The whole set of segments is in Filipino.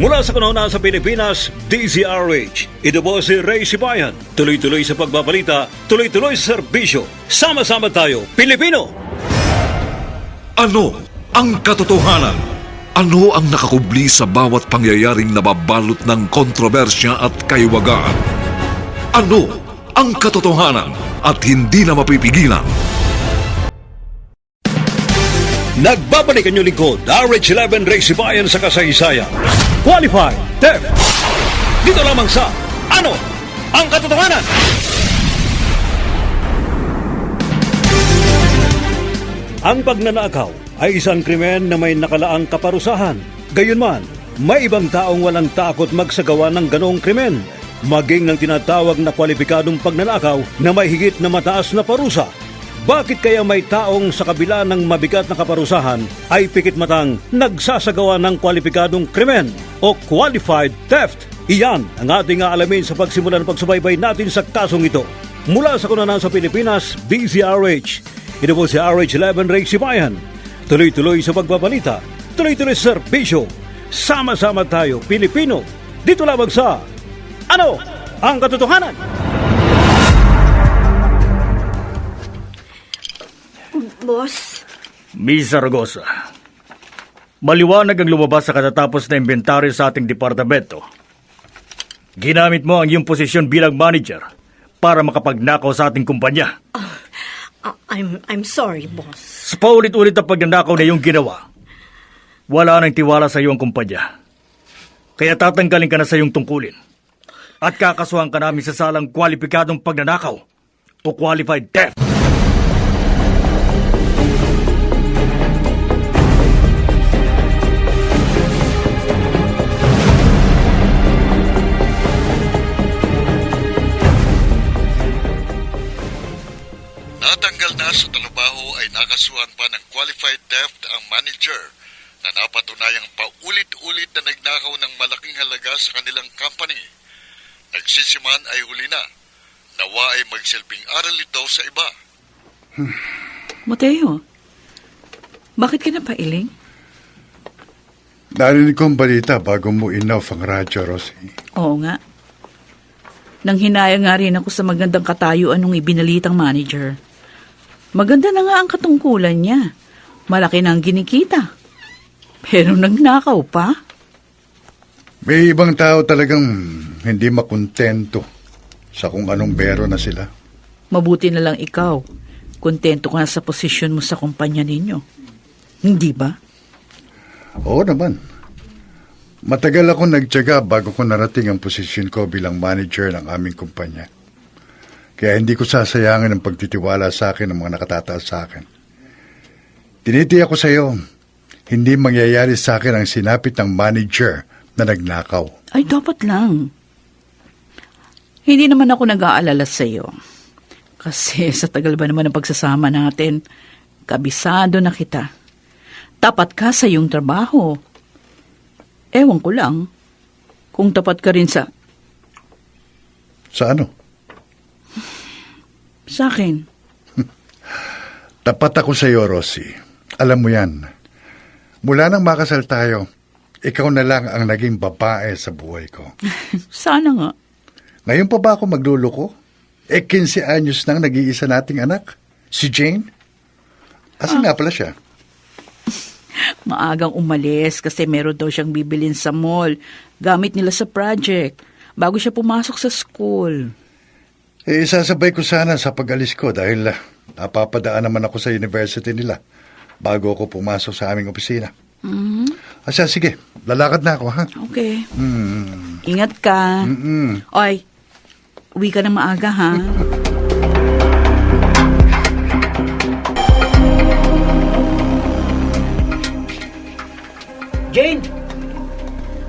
Mula sa kanuna sa Pilipinas, DZRH. Ito po si Ray Sibayan. Tuloy-tuloy sa pagbabalita, tuloy-tuloy sa serbisyo. Sama-sama tayo, Pilipino! Ano ang katotohanan? Ano ang nakakubli sa bawat pangyayaring nababalot ng kontrobersya at kaiwagaan? Ano ang katotohanan at hindi na mapipigilan? Nagbabalik ang lingkod, RH11 Ray Sibayan sa kasaysayan. Qualified Theft! Dito lamang sa Ano ang katotohanan? Ang pagnanakaw ay isang krimen na may nakalaang kaparusahan. Gayunman, may ibang taong walang takot magsagawa ng ganoong krimen. Maging ng tinatawag na kwalipikadong pagnanakaw na may higit na mataas na parusa. Bakit kaya may taong sa kabila ng mabigat na kaparusahan ay pikit matang nagsasagawa ng kwalipikadong krimen o qualified theft? Iyan ang ating aalamin sa pagsimula ng pagsubaybay natin sa kasong ito. Mula sa kunanan sa Pilipinas, DZRH. Ito po si RH11 Ray Sibayan. Tuloy-tuloy sa pagbabalita, tuloy-tuloy sa serbisyo. Sama-sama tayo, Pilipino. Dito lamang sa Ano ang Katotohanan? Boss, Miss Zaragoza, maliwanag ang lumabas sa katatapos na inventaryo sa ating departamento. Ginamit mo ang iyong posisyon bilang manager para makapagnakaw sa ating kumpanya. ah, I'm I'm sorry, boss. Sa paulit-ulit na pagnanakaw na iyong ginawa, wala nang tiwala sa iyong kumpanya. Kaya tatanggalin ka na sa iyong tungkulin. At kakasuhan ka namin sa salang kwalipikadong pagnanakaw o qualified theft. Sa trabaho ay nakasuhan pa ng qualified theft ang manager na napatunayang paulit-ulit na nagnakaw ng malaking halaga sa kanilang company. Nagsisiman ay huli na. Nawa ay magsilbing aral ito sa iba. Mateo, bakit ka napailing? Narinig ko ang balita bago mo inoff ang radyo, Rosie. Oo nga. Nang hinaya nga rin ako sa magandang katayuan ng ibinalitang manager. Maganda na nga ang katungkulan niya. Malaki na ang ginikita. Pero nagnakaw pa? May ibang tao talagang hindi makontento sa kung anong bero na sila. Mabuti na lang ikaw. Kontento ka na sa posisyon mo sa kumpanya ninyo. Hindi ba? Oo naman. Matagal ako nagtyaga bago ko narating ang posisyon ko bilang manager ng aming kumpanya. Kaya hindi ko sasayangin ang pagtitiwala sa akin ng mga nakatataas sa akin. Tinitiyak ko sa iyo, hindi mangyayari sa akin ang sinapit ng manager na nagnakaw. Ay, dapat lang. Hindi naman ako nag-aalala sa iyo. Kasi sa tagal ba naman ng pagsasama natin, kabisado na kita. Tapat ka sa iyong trabaho. Ewan ko lang kung tapat ka rin sa, Sa ano? Sa akin. Tapat ako sa iyo, Rosie. Alam mo yan. Mula nang makasal tayo, ikaw na lang ang naging babae sa buhay ko. Sana nga. Ngayon pa ba ako magluloko? Eh, 15 anyos nang nag-iisa nating anak. Si Jane? Asan nga pala siya? Maagang umalis kasi meron daw siyang bibilin sa mall. Gamit nila sa project. Bago siya pumasok sa school. Eh, sasabay ko sana sa pag-alis ko dahil ah, napapadaan naman ako sa university nila bago ako pumasok sa aming opisina. Mm-hmm. Asa, sige. Lalakad na ako, ha? Okay. Ingat ka. Mm-mm. Oy, uwi ka na maaga, ha? Jane!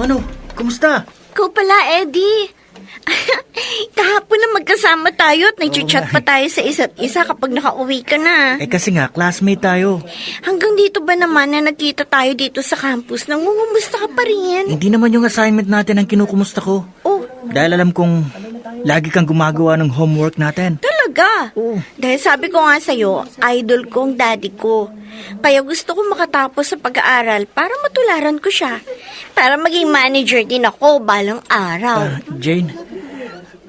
Ano? Kumusta? Ikaw pala, Eddie. Kahapon na magkasama tayo at nag-chat pa tayo sa isa't isa kapag nakauwi ka na. Eh kasi nga, classmate tayo. Hanggang dito ba naman na nagkita tayo dito sa campus, nangungumusta ka pa rin? Hindi naman yung assignment natin ang kinukumusta ko. Oh, Dahil alam kong lagi kang gumagawa ng homework natin. talaga? Dahil sabi ko nga sa'yo, idol ko ang daddy ko. Kaya gusto ko makatapos sa pag-aaral para matularan ko siya. Para maging manager din ako balang araw. Ah, Jane,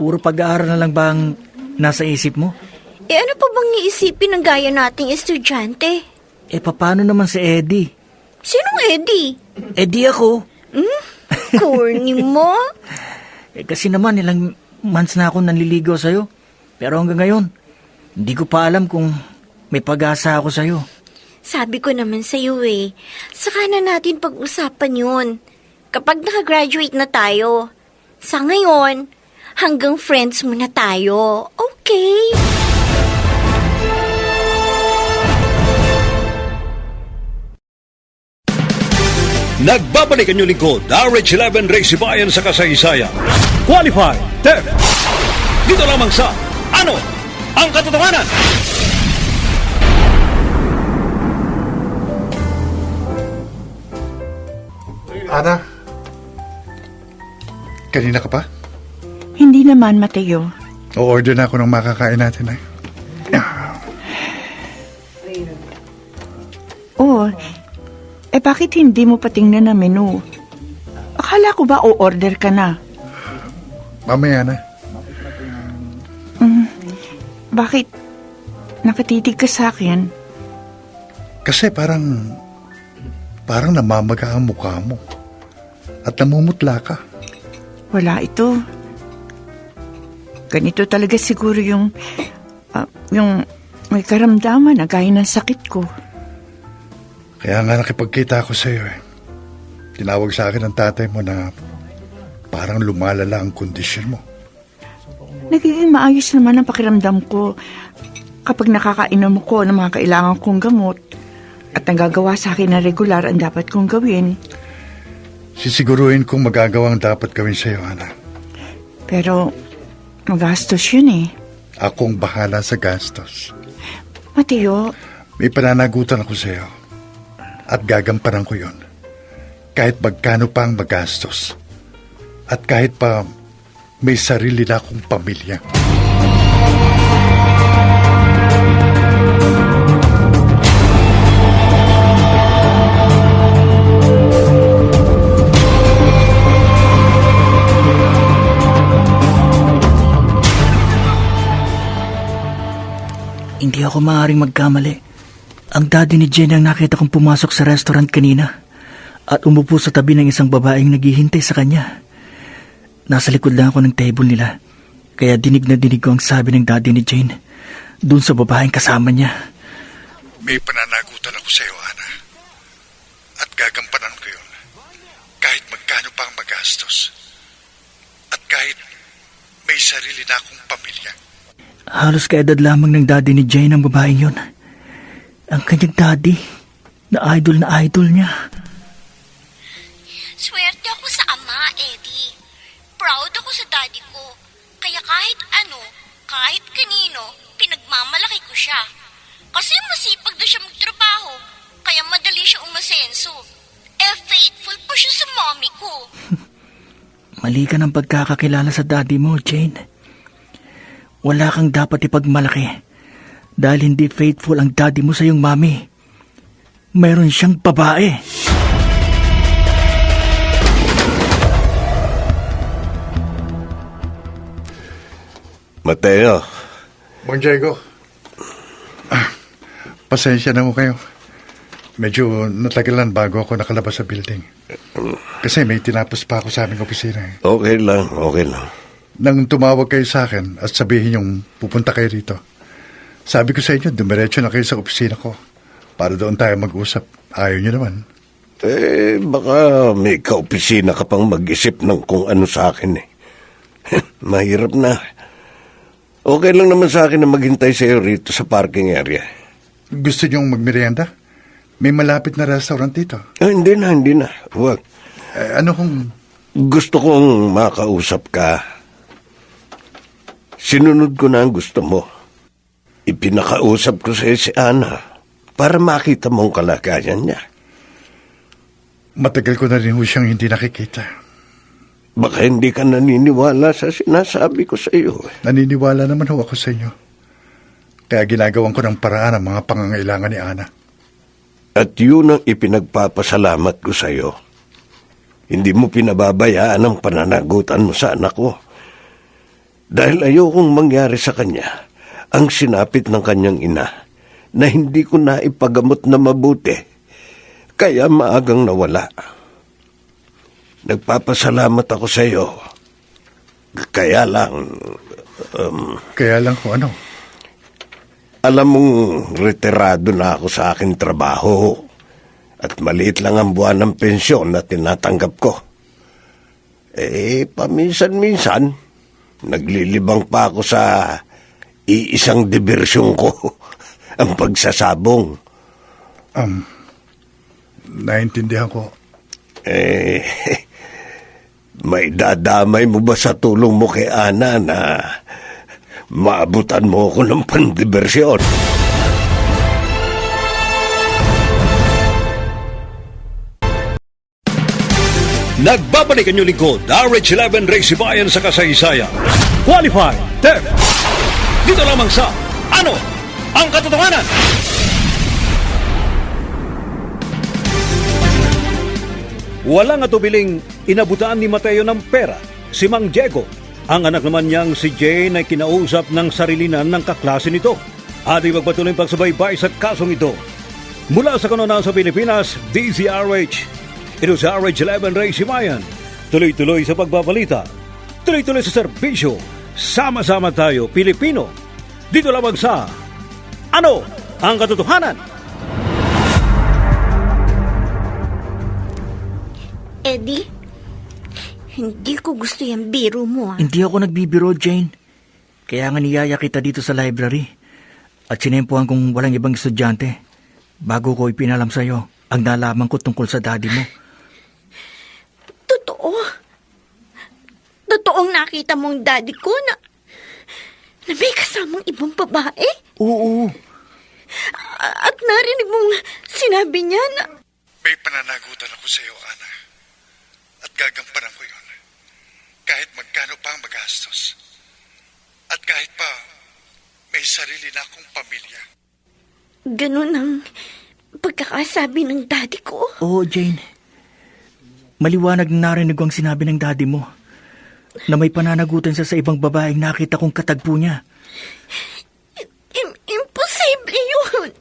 puro pag-aaral na lang ba ang nasa isip mo? Eh ano pa bang iisipin ng gaya nating estudyante? Eh paano naman si Eddie? Sinong Eddie? Eddie ako. Corny mo? Eh kasi naman ilang months na ako nanliligaw sa'yo. Pero hanggang ngayon, hindi ko pa alam kung may pag-asa ako sa'yo. Sabi ko naman sa iyo eh, saka na natin pag-usapan yun. Kapag nakagraduate na tayo. Sa ngayon, hanggang friends muna tayo. Okay? Nagbabalik ang lingkod, RH11 Race Bayan sa kasaysayan. Qualified Theft. Dito lamang sa Ano ang Katotohanan? Ana, kanina ka pa? Hindi naman, Mateo. O-order na ako ng makakain natin eh. Oh, eh bakit hindi mo patingnan ang menu? Akala ko ba o-order ka na? Mamaya na. Bakit nakatitig ka sa akin? Kasi parang, parang namamaga ang mukha mo. At namumutla ka. Wala ito. Ganito talaga siguro yung, ah, yung may karamdaman na gaya ng sakit ko. Kaya nga nakipagkita ako sa iyo eh. Tinawag sa akin ng tatay mo na parang lumalala ang kondisyon mo. Nagiging maayos naman ang pakiramdam ko kapag nakakainom ko ng mga kailangan kong gamot at nagagawa sa akin na regular ang dapat kong gawin. Sisiguruhin kong magagawa ang dapat gawin sa iyo, Ana. Pero magastos yun eh. Akong bahala sa gastos. Mateo, May pananagutan ako sa iyo. At gagampanan ko yon. Kahit magkano pa ang magastos. At kahit pa may sarili na akong pamilya. Hindi ako maaaring magkamali. Ang daddy ni Jane ang nakita kong pumasok sa restaurant kanina at umupo sa tabi ng isang babaeng naghihintay sa kanya. Nasa likod lang ako ng table nila, kaya dinig na dinig ko ang sabi ng daddy ni Jane doon sa babaeng kasama niya. May pananagutan ako sa iyo, Ana. At gagampanan ko yon. Kahit magkano pa ang magastos. At kahit may sarili na akong pamilya. Halos kaedad lamang ng daddy ni Jane ang babaeng yun. Ang kanyang daddy, na idol na idol niya. Swerte ako sa ama, Eddie. Proud ako sa daddy ko. Kaya kahit ano, kahit kanino, pinagmamalaki ko siya. Kasi masipag na siya magtrabaho, kaya madali siya umasenso. Eh, faithful pa siya sa mommy ko. Mali ka ng pagkakakilala sa daddy mo, Jane. Wala kang dapat ipagmalaki dahil hindi faithful ang daddy mo sa iyong mami. Meron siyang babae. Mateo, Bong Diego. Ah, pasensya na mo kayo. Medyo natagalan bago ako nakalabas sa building. Kasi may tinapos pa ako sa aming opisina. eh. okay lang, okay lang. Nang tumawag kayo sa akin at sabihin yung pupunta kayo rito, sabi ko sa inyo, dumiretso na kayo sa opisina ko para doon tayo mag-usap. Ayaw nyo naman. Eh, baka may kaopisina ka pang mag-isip ng kung ano sa akin eh. Mahirap na. Okay lang naman sa akin na maghintay sa'yo rito sa parking area. Gusto nyong magmerienda? May malapit na restaurant dito. Ah, hindi na, hindi na. Huwag. Eh, ano kung... Gusto kong makausap ka. Sinunod ko na ang gusto mo. Ipinakausap ko sa si Ana para makita mong kalagayan niya. Matagal ko na rin ho siyang hindi nakikita. Baka hindi ka naniniwala sa sinasabi ko sa iyo. eh. Naniniwala naman ho ako sa inyo. Kaya ginagawan ko ng paraan ang mga pangangailangan ni Ana. At yun ang ipinagpapasalamat ko sa iyo. Hindi mo pinababayaan ang pananagutan mo sa anak ko. Dahil ayokong mangyari sa kanya ang sinapit ng kanyang ina na hindi ko na ipagamot na mabuti. Kaya maagang nawala. Nagpapasalamat ako sa iyo. Kaya lang, Kaya lang ho ano, alam mong retirado na ako sa aking trabaho at maliit lang ang buwan ng pensyon na tinatanggap ko. Eh, paminsan-minsan, naglilibang pa ako sa iisang diversyon ko, ang pagsasabong. um, naintindihan ko. Eh, may dadamay mo ba sa tulong mo kay Ana na maabutan mo ako ng pandibersyon? Nagbabalik ang lingkod, RH11 Race Bayan sa kasaysayan. Qualified, Def. Dito lamang sa Ano ang Katotohanan? Walang atubiling inabutaan ni Mateo ng pera si Mang Diego. Ang anak naman niyang si Jane ay kinausap ng sarilinan ng kaklase nito. Ating magpatuloy pagsubaybay sa kasong ito. Mula sa kanonan sa Pilipinas, DZRH. Ito sa RH11 Ray Simayan. Tuloy-tuloy sa pagbabalita. Tuloy-tuloy sa serbisyo. Sama-sama tayo, Pilipino. Dito lamang sa Ano ang Katotohanan? Eddie, hindi ko gusto yung biro mo ah. Hindi ako nagbibiro, Jane. Kaya nga niyaya kita dito sa library. At sinempohan kong walang ibang estudyante. Bago ko ipinalam sa'yo ang nalaman ko tungkol sa daddy mo. Totoo. Totoong nakita mong daddy ko na, na may kasamang ibang babae? Oo, At narinig mong sinabi niya na, May pananagutan ako sa iyo, Ana. At gagampanan ko yun. Kahit magkano pa ang magastos. At kahit pa may sarili na akong pamilya. ganun ang pagkakasabi ng daddy ko. oo, Jane. Maliwanag na narinig ko ang sinabi ng daddy mo. Na may pananagutan siya sa ibang babaeng nakita kong katagpo niya. Im- imposible yun.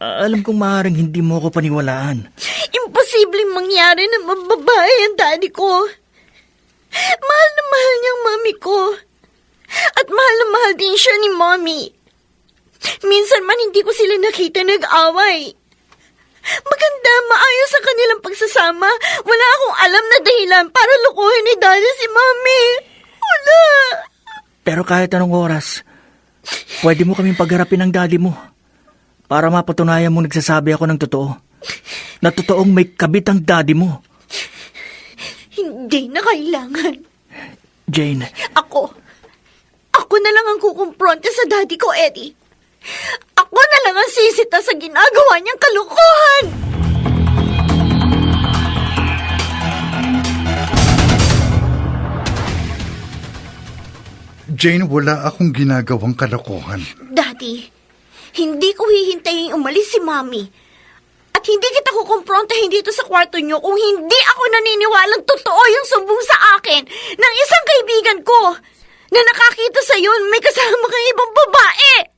Ah, alam kong maaaring hindi mo ako paniwalaan. Imposibleng mangyari na mababae ang daddy ko. Mahal na mahal niya ang mami ko. At mahal na mahal din siya ni mommy. Minsan man hindi ko sila nakita nag-away. Maganda, maayos ang kanilang pagsasama. Wala akong alam na dahilan para lukuhin ni daddy si mommy. Wala. Pero kahit anong oras, pwede mo kaming pagharapin ng daddy mo. Para mapatunayan mo nagsasabi ako ng totoo. Na totoong may kabit ang daddy mo. Hindi na kailangan. Jane, Ako. Ako na lang ang kukumpronte sa daddy ko, Eddie. Ako na lang ang sisita sa ginagawa niyang kalukuhan. Jane, wala akong ginagawang kalokohan. Daddy, hindi ko hihintayin umalis si Mami. At hindi kita kukumprontahin dito sa kwarto niyo kung hindi ako naniniwalang totoo yung sumbong sa akin ng isang kaibigan ko na nakakita sa yun may kasama kang ibang babae.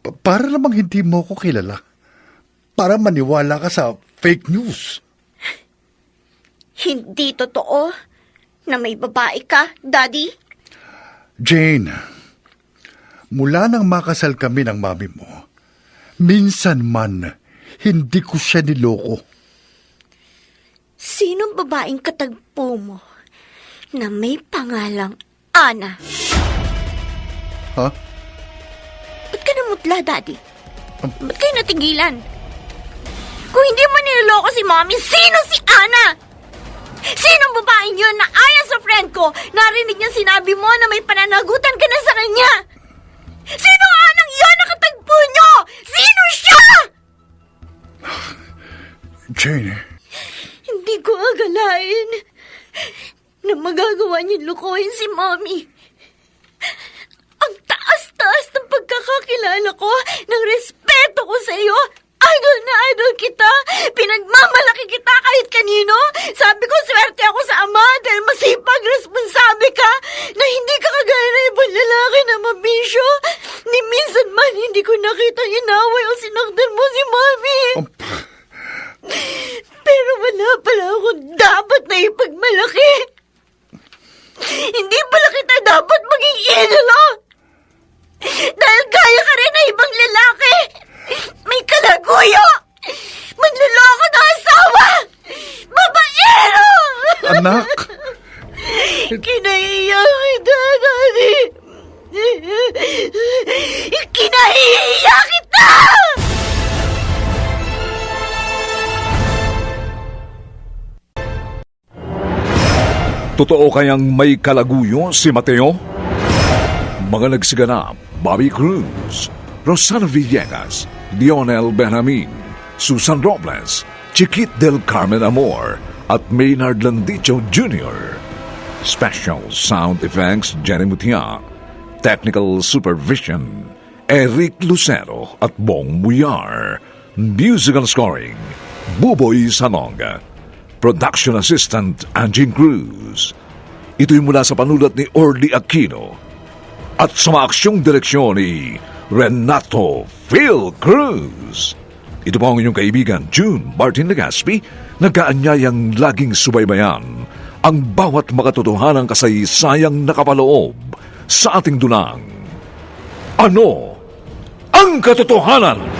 Pa- para namang hindi mo ko kilala. Para maniwala ka sa fake news. Hindi totoo na may babae ka, Daddy. Jane, mula nang makasal kami ng mami mo, minsan man, hindi ko siya niloko. Sinong babaeng katagpo mo na may pangalang Ana? Ha? Ba't ka namutla, Daddy? Ba't kayo natigilan? Kung hindi mo niloloko si Mommy, sino si Ana? Sinong babaeng yun na ayon sa friend ko? Narinig niya sinabi mo na may pananagutan ka na sa kanya. Sino nga nang iyon nakatagpo niyo? Sino siya? Jane, Hindi ko agalain na magagawa niyo lukuhin si Mommy. Ang taas-taas ng pagkakakilala ko, ng respeto Totoo kayang may kalaguyo si Mateo? Mga nagsiganap, Bobby Cruz, Rosana Villegas, Lionel Benjamin, Susan Robles, Chiquit del Carmen Amor, at Maynard Landicho Jr. Special Sound Effects, Jenny Mutia. Technical Supervision, Eric Lucero at Bong Muyar. Musical Scoring, Buboy Salonga. Production Assistant Angie Cruz. Ito'y mula sa panulat ni Orly Aquino at sa maaksyong direksyon ni Renato Phil Cruz. Ito po ang inyong kaibigan June Martin Legaspi, nagkaanyayang laging subaybayan ang bawat makatotohanang kasaysayang nakapaloob sa ating dunang. Ano ang katotohanan?